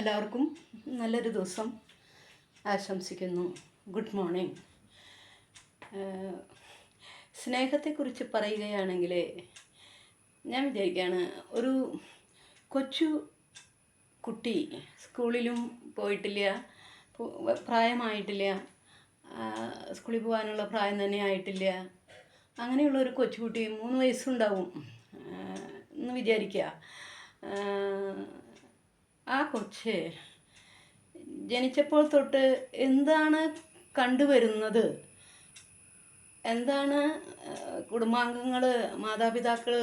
എല്ലാവർക്കും നല്ലൊരു ദിവസം ആശംസിക്കുന്നു. ഗുഡ് മോർണിംഗ് സ്നേഹത്തെക്കുറിച്ച് പറയുകയാണെങ്കിൽ ഞാൻ വിചാരിക്കുകയാണ് ഒരു കൊച്ചു കുട്ടി സ്കൂളിലും പോയിട്ടില്ല പ്രായമായിട്ടില്ല സ്കൂളിൽ പോകാനുള്ള പ്രായം തന്നെ ആയിട്ടില്ല. അങ്ങനെയുള്ള ഒരു കൊച്ചുകുട്ടി മൂന്ന് വയസ്സുണ്ടാവും എന്ന് വിചാരിക്കുക ആ, കൊച്ച് ജനിച്ചപ്പോൾ തൊട്ട് എന്താണ് കണ്ടുവരുന്നത്? എന്താണ് കുടുംബാംഗങ്ങൾ മാതാപിതാക്കൾ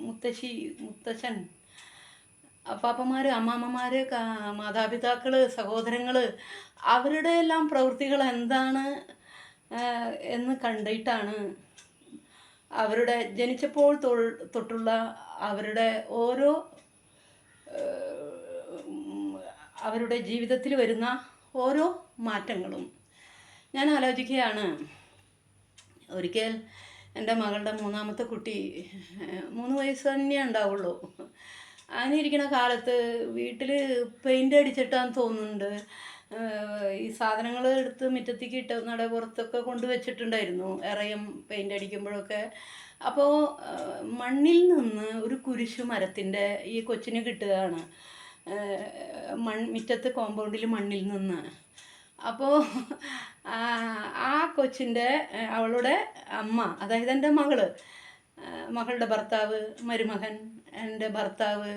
മുത്തശ്ശി മുത്തച്ഛൻ അപ്പാപ്പന്മാർ അമ്മാമ്മമാർ മാതാപിതാക്കൾ സഹോദരങ്ങൾ അവരുടെ എല്ലാം പ്രവൃത്തികൾ എന്താണ് എന്ന് കണ്ടിട്ടാണ് അവരുടെ ജനിച്ചപ്പോൾ തൊട്ടുള്ള അവരുടെ ഓരോ അവരുടെ ജീവിതത്തിൽ വരുന്ന ഓരോ മാറ്റങ്ങളും. ഞാൻ ആലോചിക്കുകയാണ്. ഒരിക്കൽ എന്റെ മകളുടെ മൂന്നാമത്തെ കുട്ടി മൂന്ന് വയസ്സ് തന്നെ ഉണ്ടാവുള്ളൂ. അങ്ങനെ ഇരിക്കുന്ന കാലത്ത് വീട്ടിൽ പെയിന്റ് അടിച്ചിട്ടാന്ന് തോന്നുന്നുണ്ട്. ഈ സാധനങ്ങൾ എടുത്ത് മുറ്റത്തേക്ക് ഇട്ട് നട പുറത്തൊക്കെ കൊണ്ടുവച്ചിട്ടുണ്ടായിരുന്നു ഇറയം പെയിന്റ് അടിക്കുമ്പോഴൊക്കെ. അപ്പോൾ മണ്ണിൽ നിന്ന് ഒരു കുരിശു മരത്തിന്റെ ഈ കൊച്ചിന് കിട്ടുകയാണ്. മൺ മുറ്റത്ത് കോമ്പൗണ്ടിൽ മണ്ണിൽ നിന്ന്. അപ്പോൾ ആ കൊച്ചിന്റെ അവളുടെ അമ്മ അതായത് എന്റെ മകൾ മകളുടെ ഭർത്താവ് മരുമകൻ എന്റെ ഭർത്താവ്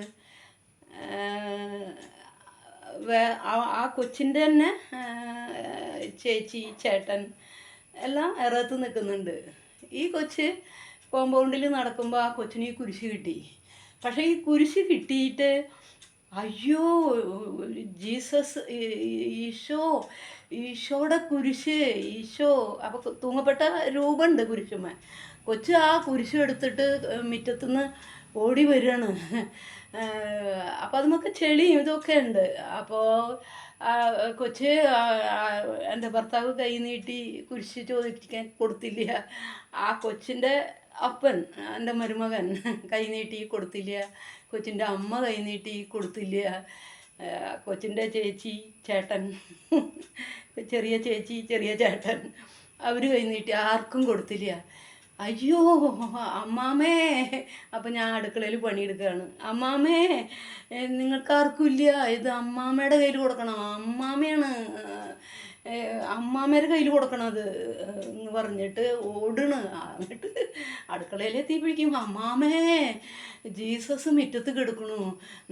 ആ- കൊച്ചിന്റെ തന്നെ ചേച്ചി ചേട്ടൻ എല്ലാം ഇറത്ത് നിൽക്കുന്നുണ്ട്. ഈ കൊച്ച് കോമ്പൗണ്ടിൽ നടക്കുമ്പോൾ ആ കൊച്ചിന് ഈ കുരിശ് കിട്ടി. പക്ഷേ ഈ കുരിശ് കിട്ടിയിട്ട് അയ്യോ ജീസസ് ഈശോ ഈശോയുടെ കുരിശ് ഈശോ. അപ്പോൾ തൂങ്ങപ്പെട്ട രൂപമുണ്ട് കുരിശുമ്മ. കൊച്ച് ആ കുരിശ് എടുത്തിട്ട് മുറ്റത്തുനിന്ന് ഓടി വരികയാണ്. അപ്പോൾ നമുക്ക് ചെളിയും ഇതൊക്കെ ഉണ്ട്. അപ്പോൾ കൊച്ച് എന്റെ ഭർത്താവ് കൈ നീട്ടി കുരിശ് ചോദിക്കാൻ കൊടുത്തില്ല. ആ കൊച്ചിന്റെ അപ്പൻ എന്റെ മരുമകൻ കൈ നീട്ടി കൊടുത്തില്ല. കൊച്ചിന്റെ അമ്മ കൈ നീട്ടി കൊടുത്തില്ല. കൊച്ചിന്റെ ചേച്ചി ചേട്ടൻ ചെറിയ ചേച്ചി ചെറിയ ചേട്ടൻ അവർ കൈ നീട്ടി ആർക്കും കൊടുത്തില്ല. അയ്യോ അമ്മാമേ. അപ്പം ഞാൻ അടുക്കളയിൽ പണിയെടുക്കുകയാണ്. അമ്മാമേ നിങ്ങൾക്കാർക്കില്ല നിങ്ങൾക്കാർക്കും ഇത് അമ്മാമ്മയുടെ കയ്യിൽ കൊടുക്കണം. അമ്മാമയാണ് ഏ, അമ്മാമ്മയുടെ കയ്യിൽ കൊടുക്കണത് എന്ന് പറഞ്ഞിട്ട് ഓടണ്. എന്നിട്ട് അടുക്കളയിലെത്തിയപ്പോഴേക്കും അമ്മാമേ ജീസസ് മുറ്റത്ത് കിടക്കണു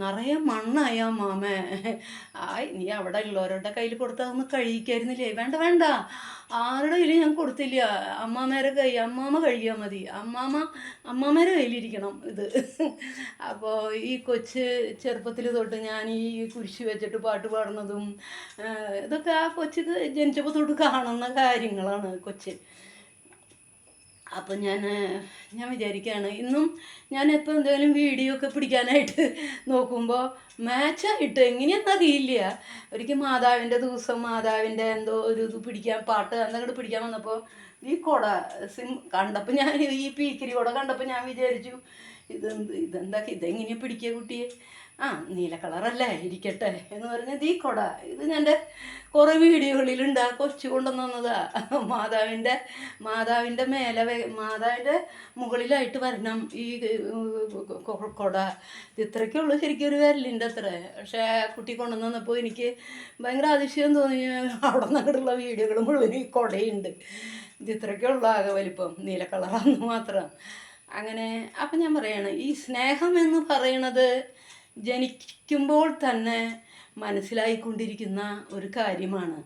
നിറയെ മണ്ണായി അമ്മാമേ. ആയി നീ അവിടെ ഉള്ളവരുടെ കയ്യിൽ കൊടുത്താൽ ഒന്ന് കഴിക്കായിരുന്നില്ലേ വേണ്ട വേണ്ട. ആരുടെ കയ്യിൽ ഞാൻ കൊടുത്തില്ല. അമ്മാമേരെ കൈ അമ്മാമ്മ കഴിയാൽ മതി. അമ്മാമ്മ അമ്മാമ്മേരെ കയ്യിലിരിക്കണം ഇത്. അപ്പോൾ ഈ കൊച്ച് ചെറുപ്പത്തിൽ തൊട്ട് ഞാൻ ഈ കുരിശ് വെച്ചിട്ട് പാട്ട് പാടുന്നതും ഇതൊക്കെ ആ കൊച്ചിക്ക് ജനിച്ചപ്പോൾ തൊട്ട് കാണുന്ന കാര്യങ്ങളാണ് കൊച്ച്. അപ്പം ഞാൻ ഞാൻ വിചാരിക്കുകയാണ് ഇന്നും ഞാൻ ഇപ്പോൾ എന്തെങ്കിലും വീഡിയോ ഒക്കെ പിടിക്കാനായിട്ട് നോക്കുമ്പോൾ മാച്ചായിട്ട് എങ്ങനെയാണെന്ന് അറിയില്ല. ഒരിക്കൽ മാതാവിന്റെ ദിവസം മാതാവിന്റെ എന്തോ ഒരു ഇത് പിടിക്കാൻ പാട്ട് എന്തെങ്കിലും പിടിക്കാൻ വന്നപ്പോൾ ഈ കുട സിം കണ്ടപ്പോൾ ഞാൻ ഈ പീക്കിരി കുട കണ്ടപ്പോൾ ഞാൻ വിചാരിച്ചു ഇതെന്ത് ഇതെന്താ ഇതെങ്ങനെയാണ് പിടിക്കുക കുട്ടിയെ? ആ നീല കളറല്ലേ ഇരിക്കട്ടെ എന്ന് പറഞ്ഞത് ഈ കൊട. ഇത് എന്റെ കുറേ വീഡിയോകളിലുണ്ട്. ആ കൊച്ചു കൊണ്ടുവന്നതാ മാതാവിന്റെ മാതാവിന്റെ മേലെ മാതാവിന്റെ മുകളിലായിട്ട് വരണം ഈ കൊട. ഇത് ഇത്രയ്ക്കേ ഉള്ളൂ ശരിക്കും ഒരു വിരലിന്റെ അത്ര. പക്ഷേ കുട്ടി കൊണ്ടുവന്നപ്പോൾ എനിക്ക് ഭയങ്കര അതിശയം തോന്നി. അവിടെ നിന്നുള്ള വീഡിയോകൾ മുഴുവൻ ഈ കൊടയുണ്ട്. ഇത് ഇത്രയ്ക്കേ ഉള്ളു ആകെ വലിപ്പം. നീല കളറാന്ന് മാത്രം. അങ്ങനെ അപ്പം ഞാൻ പറയാണ് ഈ സ്നേഹം എന്ന് പറയണത് ജനിക്കുമ്പോൾ തന്നെ മനസ്സിലായിക്കൊണ്ടിരിക്കുന്ന ഒരു കാര്യമാണ്.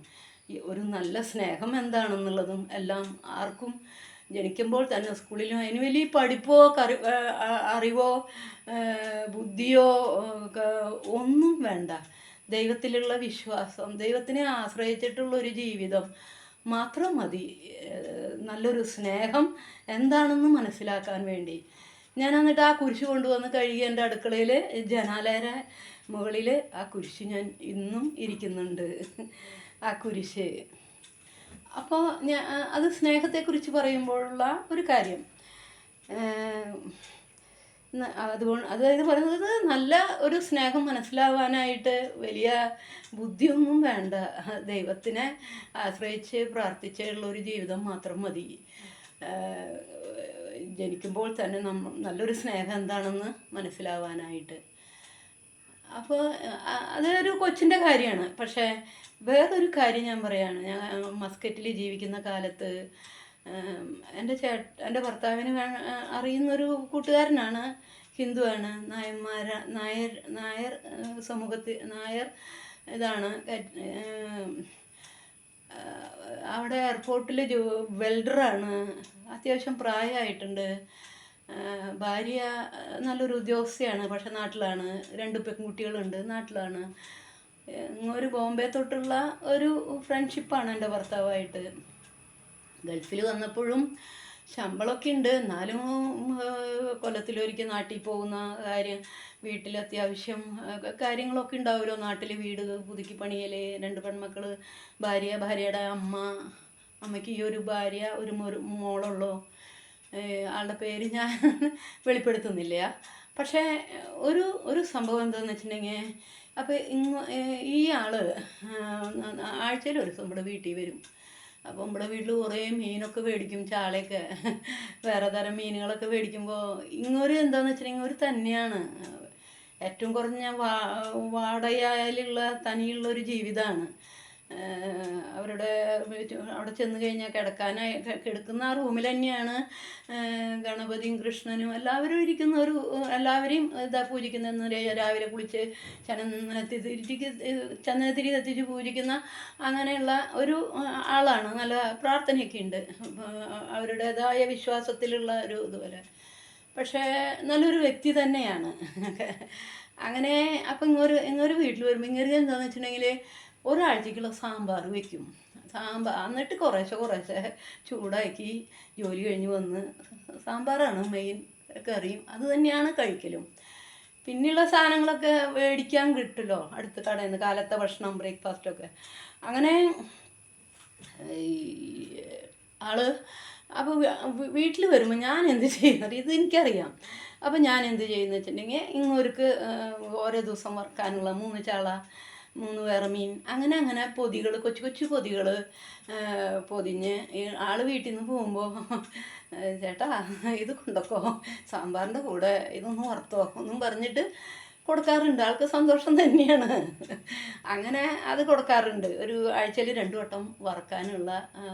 ഒരു നല്ല സ്നേഹം എന്താണെന്നുള്ളതും എല്ലാം ആർക്കും ജനിക്കുമ്പോൾ തന്നെ സ്കൂളിലും അതിന് വലിയ പഠിപ്പോ കറി അറിവോ ബുദ്ധിയോ ഒന്നും വേണ്ട. ദൈവത്തിലുള്ള വിശ്വാസം ദൈവത്തിനെ ആശ്രയിച്ചിട്ടുള്ള ഒരു ജീവിതം മാത്രം മതി. നല്ലൊരു സ്നേഹം എന്താണെന്ന് മനസ്സിലാക്കാൻ വേണ്ടി. ഞാൻ എന്നിട്ട് ആ കുരിശ് കൊണ്ടുവന്ന് കഴുകി എന്റെ അടുക്കളയിൽ ജനാലയുടെ മുകളിൽ ആ കുരിശ് ഞാൻ ഇന്നും ഇരിക്കുന്നുണ്ട് ആ കുരിശ്. അപ്പോൾ ഞാൻ അത് സ്നേഹത്തെക്കുറിച്ച് പറയുമ്പോഴുള്ള ഒരു കാര്യം. അതുകൊണ്ട് അതായത് പറയുന്നത് നല്ല ഒരു സ്നേഹം മനസ്സിലാവാനായിട്ട് വലിയ ബുദ്ധിയൊന്നും വേണ്ട. ദൈവത്തിനെ ആശ്രയിച്ച് പ്രാർത്ഥിച്ചുള്ള ഒരു ജീവിതം മാത്രം മതി. ജനിക്കുമ്പോൾ തന്നെ നമ്മ നല്ലൊരു സ്നേഹം എന്താണെന്ന് മനസ്സിലാവാനായിട്ട്. അപ്പോൾ അതൊരു കൊച്ചിന്റെ കാര്യമാണ്. പക്ഷേ വേറൊരു കാര്യം ഞാൻ പറയാണ്. ഞാൻ മസ്കറ്റിൽ ജീവിക്കുന്ന കാലത്ത് എന്റെ ചേട്ട എന്റെ ഭർത്താവിന് അറിയുന്നൊരു കൂട്ടുകാരനാണ് ഹിന്ദുവാണ് നായന്മാര നായർ നായർ സമൂഹത്തിൽ നായർ ഇതാണ്. അവിടെ എയർപോർട്ടിൽ ജോ വെൽഡറാണ് അത്യാവശ്യം പ്രായമായിട്ടുണ്ട്. ഭാര്യ നല്ലൊരു ഉദ്യോഗസ്ഥയാണ് പക്ഷെ നാട്ടിലാണ്. രണ്ട് പെൺകുട്ടികളുണ്ട് നാട്ടിലാണ്. ഒരു ബോംബെ തൊട്ടുള്ള ഒരു ഫ്രണ്ട്ഷിപ്പാണ് എന്റെ ഭർത്താവായിട്ട്. ഗൾഫിൽ വന്നപ്പോഴും ശമ്പളമൊക്കെ ഉണ്ട്. എന്നാലും കൊല്ലത്തിലൊരിക്കൽ നാട്ടിൽ പോകുന്ന കാര്യം വീട്ടിൽ അത്യാവശ്യം കാര്യങ്ങളൊക്കെ ഉണ്ടാവുമല്ലോ. നാട്ടിൽ വീട് പുതുക്കി പണിയൽ രണ്ട് പെൺമക്കൾ ഭാര്യ ഭാര്യയുടെ അമ്മ അമ്മയ്ക്ക് ഈ ഒരു ഭാര്യ ഒരു മോളുള്ളൂ. ആളുടെ പേര് ഞാൻ വെളിപ്പെടുത്തുന്നില്ല. പക്ഷേ ഒരു ഒരു സംഭവം എന്താണെന്ന് വെച്ചിട്ടുണ്ടെങ്കിൽ അപ്പോൾ ഇങ്ങ് ഈ ആൾ ആഴ്ചയിൽ ഒരു ദിവസം ഇവിടെ വീട്ടിൽ വരും. അപ്പോൾ നമ്മുടെ വീട്ടിൽ കുറേ മീനൊക്കെ മേടിക്കും ചാളയൊക്കെ. വേറെ തരം മീനുകളൊക്കെ മേടിക്കുമ്പോൾ ഇങ്ങൊരു എന്താണെന്ന് വെച്ചിട്ടുണ്ടെങ്കിൽ ഒരു തന്നെയാണ്. ഏറ്റവും കുറഞ്ഞ വാ വാടകയിലുള്ള തനിയുള്ള ഒരു ജീവിതമാണ് അവരുടെ അവിടെ ചെന്ന് കഴിഞ്ഞാൽ കിടക്കാനായി കിടക്കുന്ന ആ റൂമിൽ തന്നെയാണ് ഗണപതിയും കൃഷ്ണനും എല്ലാവരും ഇരിക്കുന്ന ഒരു എല്ലാവരെയും ഇതാ പൂജിക്കുന്ന രാവിലെ കുളിച്ച് ചനത്തിരി ചന്ദനത്തിരി കത്തിച്ച് പൂജിക്കുന്ന അങ്ങനെയുള്ള ഒരു ആളാണ്. നല്ല പ്രാർത്ഥനയൊക്കെ ഉണ്ട്. അവരുടേതായ വിശ്വാസത്തിലുള്ള ഒരു ഇതുപോലെ. പക്ഷേ നല്ലൊരു വ്യക്തി തന്നെയാണ്. അങ്ങനെ അപ്പം ഇങ്ങൊരു ഇങ്ങൊരു വീട്ടിൽ വരുമ്പോൾ ഇങ്ങനെ എന്താണെന്ന് വെച്ചിട്ടുണ്ടെങ്കിൽ ഒരാഴ്ചക്കുള്ള സാമ്പാർ വയ്ക്കും സാമ്പാർ എന്നിട്ട് കുറേശ്ശെ കുറേശ്ശെ ചൂടാക്കി ജോലി കഴിഞ്ഞ് വന്ന് സാമ്പാറാണ് മെയിൻ കറിയും. അത് തന്നെയാണ് കഴിക്കലും. പിന്നെയുള്ള സാധനങ്ങളൊക്കെ മേടിക്കാൻ കിട്ടുമല്ലോ അടുത്ത കടയിൽ നിന്ന് കാലത്തെ ഭക്ഷണം ബ്രേക്ക്ഫാസ്റ്റൊക്കെ അങ്ങനെ ആൾ അപ്പോൾ വീട്ടിൽ വരുമ്പോൾ ഞാൻ എന്ത് ചെയ്യുന്നത് ഇത് എനിക്കറിയാം. അപ്പോൾ ഞാൻ എന്ത് ചെയ്യുന്നു വെച്ചിട്ടുണ്ടെങ്കിൽ ഇങ്ങോർക്ക് ഓരോ ദിവസം വറക്കാനുള്ള മൂന്ന് ചാള മൂന്ന് വേറെ മീൻ. അങ്ങനെ അങ്ങനെ പൊതികൾ കൊച്ചു കൊച്ചു പൊതികൾ പൊതിഞ്ഞ് ആൾ വീട്ടിൽ നിന്ന് പോകുമ്പോൾ ചേട്ടാ ഇത് കൊണ്ടക്കോ? സാമ്പാറിന്റെ കൂടെ ഇതൊന്നും വറുത്തോ? ഒന്നും പറഞ്ഞിട്ട് കൊടുക്കാറുണ്ട്. ആൾക്ക് സന്തോഷം തന്നെയാണ്. അങ്ങനെ അത് കൊടുക്കാറുണ്ട്. ഒരു ആഴ്ചയിൽ രണ്ടു വട്ടം വറക്കാനുള്ള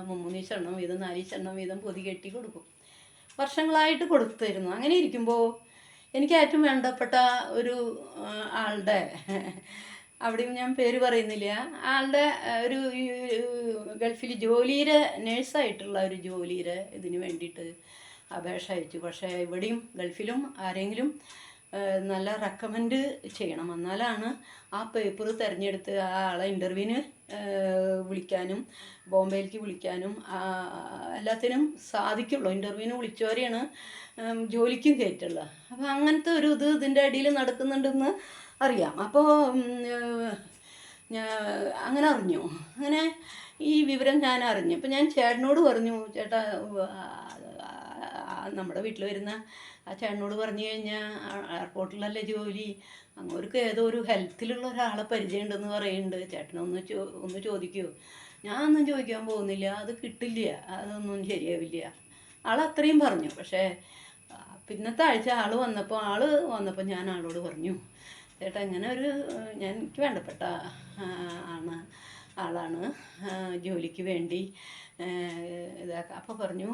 മുമ്മൂന്നീച്ചെണ്ണം വീതം നാലീച്ചെണ്ണം വീതം പൊതി കെട്ടി കൊടുക്കും. വർഷങ്ങളായിട്ട് കൊടുത്തിരുന്നു. അങ്ങനെ ഇരിക്കുമ്പോൾ എനിക്ക് ഏറ്റവും വേണ്ടപ്പെട്ട ഒരു ആളുടെ അവിടെയും ഞാൻ പേര് പറയുന്നില്ല. ആളുടെ ഒരു ഗൾഫിൽ ജോലിയുടെ നേഴ്സായിട്ടുള്ള ഒരു ജോലിയുടെ ഇതിന് വേണ്ടിയിട്ട് അപേക്ഷ അയച്ചു. പക്ഷേ ഇവിടെയും ഗൾഫിലും ആരെങ്കിലും നല്ല റെക്കമെൻഡ് ചെയ്യണം. എന്നാലാണ് ആ പേപ്പർ തിരഞ്ഞെടുത്ത് ആ ആളെ ഇന്റർവ്യൂവിന് വിളിക്കാനും ബോംബെയിലേക്ക് വിളിക്കാനും എല്ലാത്തിനും സാധിക്കുള്ളൂ. ഇന്റർവ്യൂവിന് വിളിച്ചവരെയാണ് ജോലിക്കും കയറ്റുള്ളത് അപ്പം അങ്ങനത്തെ ഒരു ഇത് ഇതിന്റെ അടിയിൽ നടക്കുന്നുണ്ടെന്ന് അറിയാം. അപ്പോൾ അങ്ങനെ അറിഞ്ഞു. അങ്ങനെ ഈ വിവരം ഞാൻ അറിഞ്ഞു. അപ്പം ഞാൻ ചേട്ടനോട് പറഞ്ഞു ചേട്ടാ നമ്മുടെ വീട്ടിൽ വരുന്ന ആ ചേട്ടനോട് പറഞ്ഞു കഴിഞ്ഞാൽ എയർപോർട്ടിലല്ലേ ജോലി? അങ്ങോർക്ക് ഏതോ ഒരു ഹെൽത്തിലുള്ള ഒരാളെ പരിചയമുണ്ടെന്ന് പറയുന്നുണ്ട്. ചേട്ടനൊന്ന് ചോ ഒന്ന് ചോദിക്കുമോ ഞാനൊന്നും ചോദിക്കാൻ പോകുന്നില്ല. അത് കിട്ടില്ല. അതൊന്നും ശരിയാവില്ല. ആൾ അത്രയും പറഞ്ഞു. പക്ഷേ പിന്നത്തെ ആഴ്ച ആൾ വന്നപ്പോൾ ആൾ വന്നപ്പോൾ ഞാൻ ആളോട് പറഞ്ഞു. ചേട്ടാ ഇങ്ങനെ ഒരു ഞാൻ എനിക്ക് വേണ്ടപ്പെട്ട ആണ് ആളാണ് ജോലിക്ക് വേണ്ടി ഏഹ്, ഇതാക്കാം അപ്പോൾ പറഞ്ഞു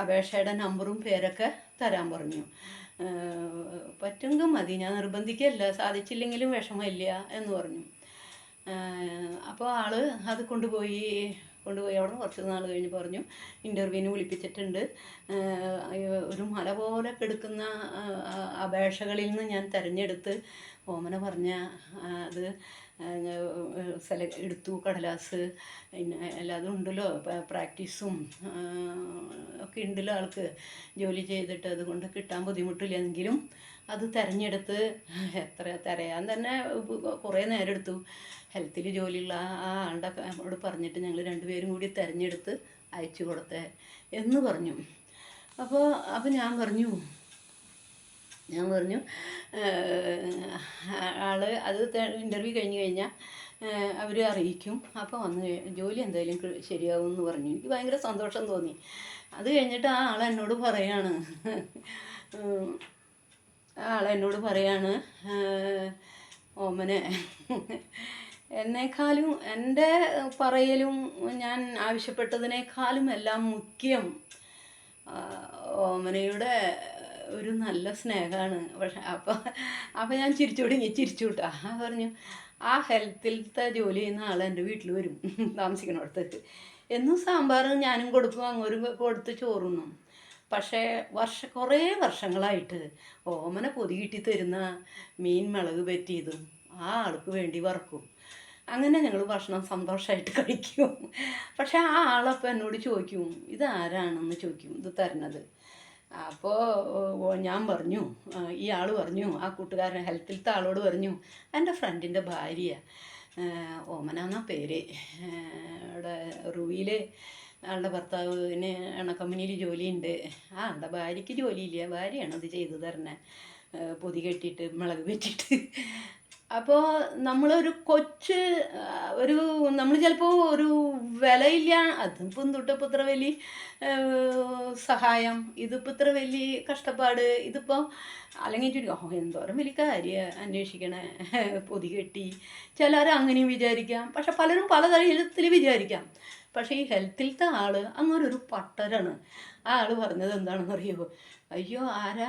അപേക്ഷയുടെ നമ്പറും പേരൊക്കെ തരാൻ പറഞ്ഞു. പറ്റുമെങ്കിൽ മതി ഞാൻ നിർബന്ധിക്കല്ല സാധിച്ചില്ലെങ്കിലും വിഷമമില്ല എന്ന് പറഞ്ഞു. അപ്പോൾ ആൾ അത് കൊണ്ടുപോയി കൊണ്ടുപോയി. അവിടെ കുറച്ച് നാൾ കഴിഞ്ഞ് പറഞ്ഞു ഇന്റർവ്യൂവിന് വിളിപ്പിച്ചിട്ടുണ്ട്. ഒരു മല പോലെ കെടുക്കുന്ന അപേക്ഷകളിൽ നിന്ന് ഞാൻ തിരഞ്ഞെടുത്ത് ഓമന പറഞ്ഞ അത് സെല എടുത്തു കടലാസ് പിന്നെ എല്ലാതും ഉണ്ടല്ലോ പ്രാക്ടീസും ഒക്കെ ഉണ്ടല്ലോ ആൾക്ക്. ജോലി ചെയ്തിട്ട് അതുകൊണ്ട് കിട്ടാൻ ബുദ്ധിമുട്ടില്ലെങ്കിലും അത് തിരഞ്ഞെടുത്ത് എത്ര തിരയാൻ തന്നെ കുറേ നേരം എടുത്തു. ഹെൽത്തിൽ ജോലിയുള്ള ആ ആളുടെ അവിടെ പറഞ്ഞിട്ട് ഞങ്ങൾ രണ്ടുപേരും കൂടി തിരഞ്ഞെടുത്ത് അയച്ചു കൊടുത്തേ എന്ന് പറഞ്ഞു. അപ്പോൾ അപ്പോൾ ഞാൻ പറഞ്ഞു ഞാൻ പറഞ്ഞു ആൾ അത് ഇന്റർവ്യൂ കഴിഞ്ഞ് കഴിഞ്ഞാൽ അവർ അറിയിക്കും. അപ്പോൾ വന്ന് ജോലി എന്തായാലും ശരിയാവും എന്ന് പറഞ്ഞു. എനിക്ക് ഭയങ്കര സന്തോഷം തോന്നി. അത് കഴിഞ്ഞിട്ട് ആ ആൾ എന്നോട് പറയാണ് ആൾ എന്നോട് പറയാണ് "ഏഹ്, ഓമനെ എന്നെക്കാളും എന്റെ പറയലും ഞാൻ ആവശ്യപ്പെട്ടതിനേക്കാളും എല്ലാം മുഖ്യം ഓമനയുടെ ഒരു നല്ല സ്നേഹമാണ്. പക്ഷെ അപ്പോൾ അപ്പോൾ ഞാൻ ചിരിച്ചു തുടങ്ങി ചിരിച്ചു വിട്ടാ പറഞ്ഞു ആ ഹെൽത്തിലത്തെ ജോലി ചെയ്യുന്ന ആൾ എന്റെ വീട്ടിൽ വരും. താമസിക്കുന്നിടത്തേക്ക് എന്നും സാമ്പാർ ഞാനും കൊടുക്കും അങ്ങോട്ടും കൊടുത്ത് ചോറുന്നു പക്ഷേ വർഷ കുറേ വർഷങ്ങളായിട്ട് ഓമന പൊതി കിട്ടി തരുന്ന മീൻ മുളക് പറ്റിയതും ആ ആൾക്ക് വേണ്ടി വറക്കും. അങ്ങനെ ഞങ്ങൾ ഭക്ഷണം സന്തോഷമായിട്ട് കഴിക്കും. പക്ഷെ ആ ആളപ്പം എന്നോട് ചോദിക്കും ഇതാരാണെന്ന് ചോദിക്കും ഇത് തരണത്? അപ്പോൾ ഞാൻ പറഞ്ഞു ഈ ആൾ പറഞ്ഞു ആ കൂട്ടുകാരൻ ഹെൽത്തിലത്തെ ആളോട് പറഞ്ഞു എന്റെ ഫ്രണ്ടിന്റെ ഭാര്യ ഓമനാന്നാ പേര്. അവിടെ റൂയിൽ ആളുടെ ഭർത്താവിന് എണ്ണ കമ്പനിയിൽ ജോലിയുണ്ട്. ആ ആളുടെ ഭാര്യയ്ക്ക് ജോലിയില്ല. ഭാര്യയാണ് അത് ചെയ്തു തരണേ. പൊതി കെട്ടിയിട്ട് മുളക് വെച്ചിട്ട് അപ്പോൾ നമ്മളൊരു കൊച്ച് ഒരു നമ്മൾ ചിലപ്പോൾ ഒരു വിലയില്ല. അതിപ്പം തൊട്ടപ്പോൾ ഇത്ര വലിയ സഹായം. ഇതിപ്പോൾ ഇത്ര വലിയ കഷ്ടപ്പാട്. ഇതിപ്പോൾ അല്ലെങ്കിൽ ചുരുക്കം എന്തോരം വലിയ കാര്യം അന്വേഷിക്കണേ. പൊതി കെട്ടി. ചിലർ അങ്ങനെയും വിചാരിക്കാം. പക്ഷെ പലരും പല തരത്തിൽ വിചാരിക്കാം. പക്ഷേ ഈ ഹെൽത്തിലത്തെ ആൾ അങ്ങനെ ഒരു പട്ടരാണ്. ആ ആൾ പറഞ്ഞത് എന്താണെന്ന് അറിയുമോ അയ്യോ ആരാ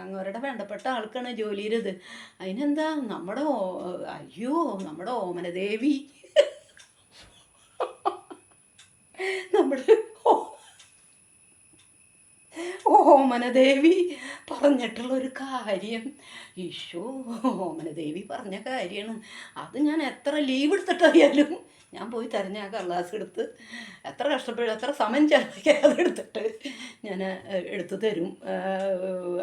അങ്ങവരുടെ വേണ്ടപ്പെട്ട ആൾക്കാണ് ജോലിയിലത്. അതിനെന്താ? നമ്മുടെ അയ്യോ നമ്മുടെ ഓമനദേവി. നമ്മുടെ ഓമനദേവി പറഞ്ഞിട്ടുള്ള ഒരു കാര്യം. ഈശോ ഓമനദേവി പറഞ്ഞ കാര്യമാണ് അത് ഞാൻ എത്ര ലീവ് എടുത്തിട്ടായാലും ഞാൻ പോയി തിരഞ്ഞ ആ കള്ളാസ് എടുത്ത്. എത്ര കഷ്ടപ്പെട്ട് എത്ര സമയം ചെലവാക്കി അതെടുത്തിട്ട് ഞാൻ എടുത്ത് തരും.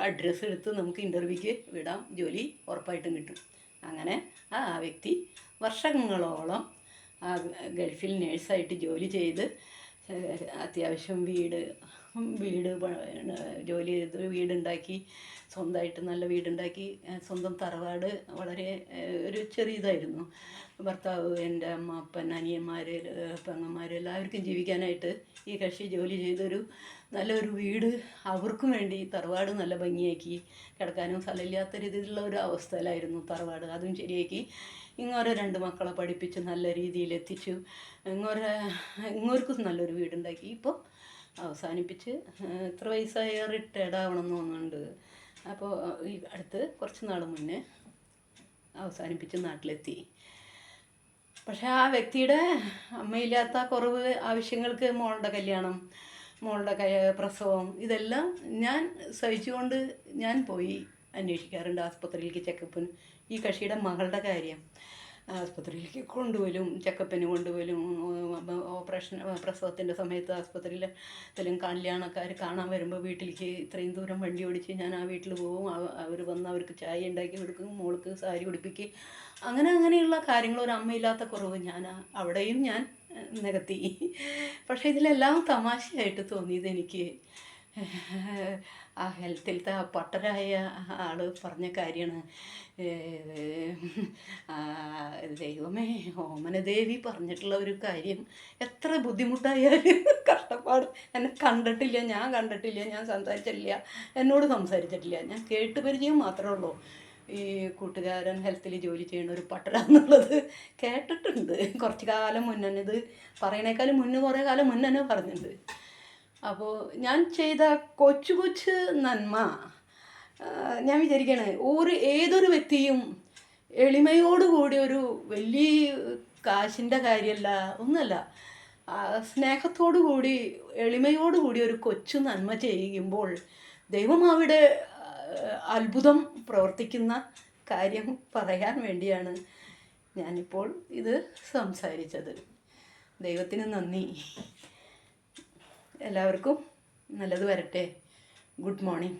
അഡ്രസ്സ് എടുത്ത് നമുക്ക് ഇന്റർവ്യൂക്ക് വിടാം. ജോലി ഉറപ്പായിട്ടും കിട്ടും. അങ്ങനെ ആ വ്യക്തി വർഷങ്ങളോളം ഗൾഫിൽ നേഴ്സായിട്ട് ജോലി ചെയ്ത് അത്യാവശ്യം വീട് വീട് ജോലി ചെയ്ത് വീടുണ്ടാക്കി സ്വന്തമായിട്ട് നല്ല വീടുണ്ടാക്കി സ്വന്തം തറവാട് വളരെ ഒരു ചെറിയതായിരുന്നു ഭർത്താവ് എന്റെ അമ്മ അപ്പൻ അനിയന്മാർ പെങ്ങന്മാർ എല്ലാവർക്കും ജീവിക്കാനായിട്ട് ഈ കക്ഷി ജോലി ചെയ്തൊരു നല്ലൊരു വീട് അവർക്കും വേണ്ടി തറവാട് നല്ല ഭംഗിയാക്കി കിടക്കാനും സ്ഥലമില്ലാത്ത രീതിയിലുള്ള ഒരു അവസ്ഥയിലായിരുന്നു തറവാട്. അതും ശരിയാക്കി ഇങ്ങോരെ രണ്ട് മക്കളെ പഠിപ്പിച്ച് നല്ല രീതിയിൽ എത്തിച്ചു ഇങ്ങോരെ ഇങ്ങോർക്കും നല്ലൊരു വീടുണ്ടാക്കി. ഇപ്പോൾ അവസാനിപ്പിച്ച് എത്ര വയസ്സായ റിട്ടയർഡ് ആവണം എന്ന് തോന്നുന്നുണ്ട്. അപ്പോൾ ഈ അടുത്ത് കുറച്ച് നാൾ മുന്നേ അവസാനിപ്പിച്ച് നാട്ടിലെത്തി. പക്ഷെ ആ വ്യക്തിയുടെ അമ്മയില്ലാത്ത കുറവ് ആവശ്യങ്ങൾക്ക് മോളുടെ കല്യാണം മോളുടെ പ്രസവം ഇതെല്ലാം ഞാൻ സഹിച്ചുകൊണ്ട് ഞാൻ പോയി അന്വേഷിക്കാറുണ്ട് ആസ്പത്രിയിലേക്ക് ചെക്കപ്പിന്. ഈ കക്ഷിയുടെ മകളുടെ കാര്യം. ആസ്പത്രിയിലേക്ക് കൊണ്ടുപോലും ചെക്കപ്പിന് കൊണ്ടുപോലും ഓപ്പറേഷൻ പ്രസവത്തിന്റെ സമയത്ത് ആസ്പത്രിയിൽ എന്തെങ്കിലും കല്യാണക്കാർ കാണാൻ വരുമ്പോൾ വീട്ടിലേക്ക് ഇത്രയും ദൂരം വണ്ടി ഓടിച്ച് ഞാൻ ആ വീട്ടിൽ പോകും അവർ വന്ന് അവർക്ക് ചായ ഉണ്ടാക്കി കൊടുക്കും. മോൾക്ക് സാരി ഉടുപ്പിക്കും. അങ്ങനെ അങ്ങനെയുള്ള കാര്യങ്ങൾ ഒരു അമ്മയില്ലാത്ത കുറവ് ഞാൻ അവിടെയും ഞാൻ നികത്തി. പക്ഷേ ഇതിലെല്ലാം തമാശയായിട്ട് തോന്നിയത് എനിക്ക് ആ ഹെൽത്തിലത്തെ ആ പട്ടരായ ആൾ പറഞ്ഞ കാര്യമാണ്. ദൈവമേ ഓമനദേവി പറഞ്ഞിട്ടുള്ള ഒരു കാര്യം എത്ര ബുദ്ധിമുട്ടായാലും കഷ്ടപ്പാട്. എന്നെ കണ്ടിട്ടില്ല ഞാൻ കണ്ടിട്ടില്ല ഞാൻ സംസാരിച്ചിട്ടില്ല എന്നോട് സംസാരിച്ചിട്ടില്ല. ഞാൻ കേട്ട് പരിചയം മാത്രമേ ഉള്ളൂ. ഈ കൂട്ടുകാരൻ ഹെൽത്തിൽ ജോലി ചെയ്യുന്ന ഒരു പട്ടര എന്നുള്ളത് കേട്ടിട്ടുണ്ട്. കുറച്ച് കാലം മുന്നേ ഇത് പറയണേക്കാളും മുന്നേ കുറേ കാലം മുന്നേ പറഞ്ഞിട്ടുണ്ട്. അപ്പോൾ ഞാൻ ചെയ്ത കൊച്ചു കൊച്ചു നന്മ ഞാൻ വിചാരിക്കണേ ഒരു ഏതൊരു വ്യക്തിയും എളിമയോടുകൂടി ഒരു വലിയ കാശിന്റെ കാര്യമല്ല ഒന്നല്ല സ്നേഹത്തോടു കൂടി എളിമയോടു കൂടി ഒരു കൊച്ചു നന്മ ചെയ്യുമ്പോൾ ദൈവം അവിടെ അത്ഭുതം പ്രവർത്തിക്കുന്ന കാര്യം പറയാൻ വേണ്ടിയാണ് ഞാനിപ്പോൾ ഇത് സംസാരിച്ചത്. ദൈവത്തിന് നന്ദി. എല്ലാവർക്കും നല്ലത് വരട്ടെ. Good morning